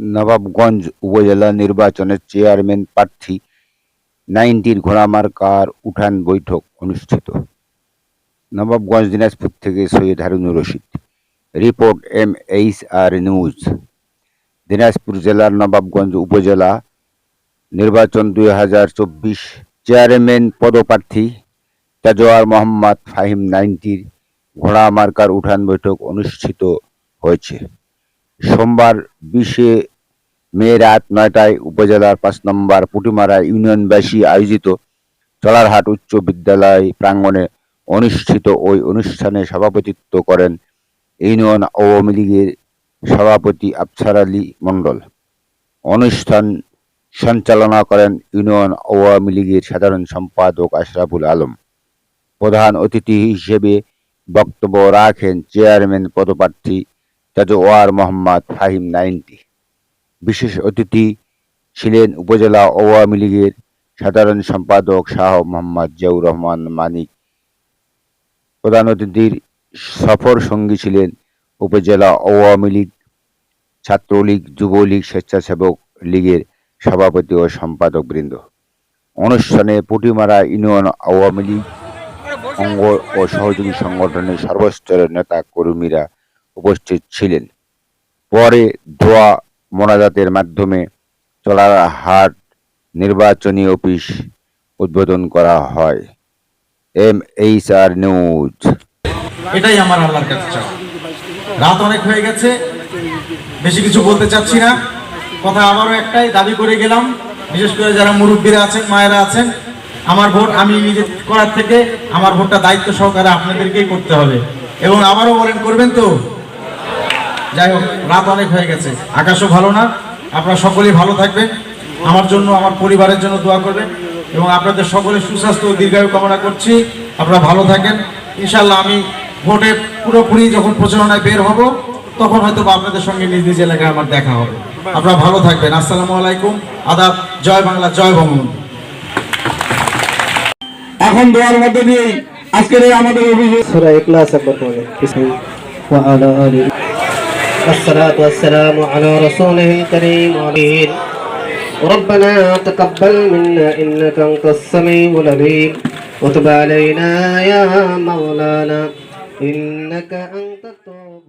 নবাবগঞ্জ উপজেলা নির্বাচনের চেয়ারম্যান প্রার্থী নাইনটির ঘোড়ামার্কার উঠান বৈঠক অনুষ্ঠিত। নবাবগঞ্জ দিনাজপুর থেকে Syed Harunur Rashid. Report M H R news. Dinajpur জেলার নবাবগঞ্জ উপজেলা নির্বাচন দুই হাজার চব্বিশ চেয়ারম্যান পদপ্রার্থী তাজোয়ার মোহাম্মদ ফাহিম নাইনটির ঘোড়া মার্কার উঠান বৈঠক অনুষ্ঠিত হয়েছে। সোমবার বিশে মে রাত নয়টায় উপজেলার পাঁচ নম্বর পুটিমারা ইউনিয়নবাসী আয়োজিত চলারহাট উচ্চ বিদ্যালয় প্রাঙ্গণে অনুষ্ঠিত ওই অনুষ্ঠানে সভাপতিত্ব করেন ইউনিয়ন আওয়ামী লীগের সভাপতি আফসার আলী মণ্ডল। অনুষ্ঠান সঞ্চালনা করেন ইউনিয়ন আওয়ামী লীগের সাধারণ সম্পাদক আশরাফুল আলম। প্রধান অতিথি হিসেবে বক্তব্য রাখেন চেয়ারম্যান পদপ্রার্থী তাজওয়ার মোহাম্মদ ফাহিম নাইনটি। বিশেষ অতিথি ছিলেন উপজেলা আওয়ামী লীগের সাধারণ সম্পাদক শাহ মোহাম্মদ জিয়াউর রহমান মানিক। প্রধান অতিথির সফর সঙ্গী ছিলেন উপজেলা আওয়ামী লীগ ছাত্রলীগ, যুবলীগ, স্বেচ্ছাসেবক লীগের সভাপতি ও সম্পাদক বৃন্দ অনুষ্ঠানে পুটিমারা ইউনিয়ন আওয়ামী লীগ অঙ্গ ও সহযোগী সংগঠনের সর্বস্তরের নেতা কর্মীরা উপস্থিত ছিলেন। পরে দোয়া মোনাজাতের মাধ্যমে চলারহাট নির্বাচনী অফিস উদ্বোধন করা হয়। M H R news. এটাই আমার আল্লাহর কাছে চাওয়া। রাত অনেক হয়ে গেছে, বেশি কিছু বলতে চাচ্ছি না। কথা আবারও একটাই, দাবি করে গেলাম, বিশেষ করে যারা মুরব্বীরা আছেন, মায়েরা আছেন, আমার ভোট আমি নিজে করার থেকে আমার ভোটটা দায়িত্ব সহকারে আপনাদেরকেই করতে হবে। এবং আবারও বলেন, করবেন তো? যাই হোক রাত অনেক হয়ে গেছে। আকাশও ভালো না। আপনারা সকলেই ভালো থাকবেন। আমার জন্য আমার পরিবারের জন্য দোয়া করবেন। এবং আপনাদের সকলের সুস্বাস্থ্য ও দীর্ঘায়ু কামনা করছি। আপনারা ভালো থাকেন। ইনশাল্লাহ আমি ভোটে পুরোপুরি যখন প্রচারণায় বের হব তখন হয়তো আপনাদের সঙ্গে নিজ নিজ এলাকায় আমার দেখা হবে। আপনারা ভালো থাকবেন। আসসালামু আলাইকুম। আদাব। জয় বাংলা জয় বঙ্গবন্ধু। এখন দোয়ার মধ্যে দিয়ে আজকের আমাদের অভিযোগ ইখলাস একবার পড়ে। بسم الله وعلى آله الصلاة والسلام على رسوله الكريم وعليه ربنا تقبل منا إنك أنت السميع العليم وتب علينا يا مولانا إنك أنت التواب